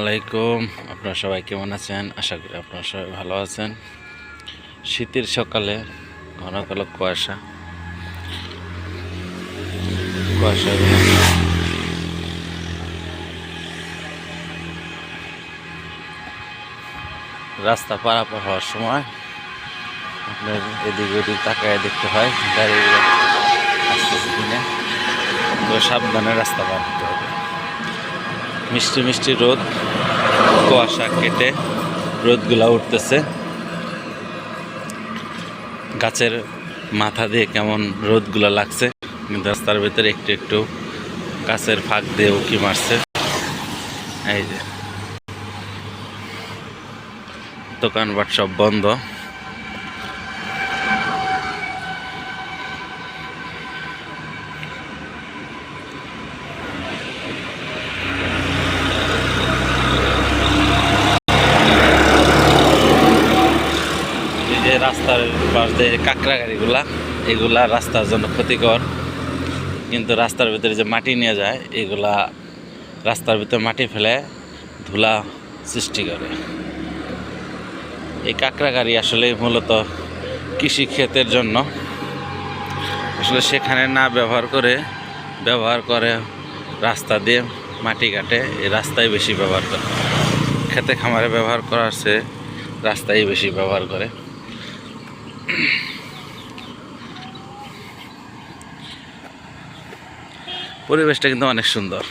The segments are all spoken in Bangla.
আলাইকুম। আপনারা সবাই কেমন আছেন? আশা করি আপনারা সবাই ভালো আছেন। শীতের সকালে ঘন কালো কুয়াশা। কুয়াশা রাস্তা পারাপার হওয়ার সময় আপনার এদিক ওদিক তাকায় দেখতে হয়। গাড়িগুলো আসতেছে কিনা। তো সাবধানে রাস্তা পার হতে হবে। মিষ্টি মিষ্টি রোদ, কুয়াশা কেটে রোদগুলা উঠতেছে। গাছের মাথা দিয়ে কেমন রোদগুলা লাগছে রাস্তার ভেতরে একটু একটু গাছের ফাঁক দিয়ে উকি মারছে। এই যে। দোকানপাট সব বন্ধ এই যে রাস্তার পাশ দিয়ে কাঁকড়া গাড়িগুলা, এগুলা রাস্তার জন্য ক্ষতিকর। কিন্তু রাস্তার ভিতরে যে মাটি নিয়ে যায়, এগুলা রাস্তার ভিতরে মাটি ফেলে ধুলা সৃষ্টি করে। এই কাঁকড়া গাড়ি আসলে মূলত কৃষি ক্ষেতের জন্য। আসলে সেখানে না ব্যবহার করে ব্যবহার করে রাস্তা দিয়ে মাটি কাটে, এই রাস্তায় বেশি ব্যবহার করে। খেতে খামারে ব্যবহার করার চেয়ে রাস্তায় বেশি ব্যবহার করে। পরিবেশটা কিন্তু অনেক সুন্দর।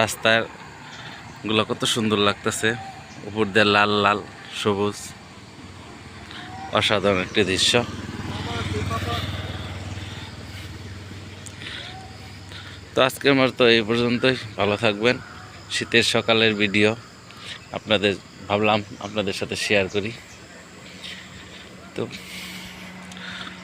রাস্তারগুলো কত সুন্দর লাগতেছে। উপর দিয়ে লাল লাল, সবুজ। অসাধারণ একটি দৃশ্য। তো আজকের আমার তো এই পর্যন্তই। ভালো থাকবেন। শীতের সকালের ভিডিও আপনাদের ভাবলাম আপনাদের সাথে শেয়ার করি। তো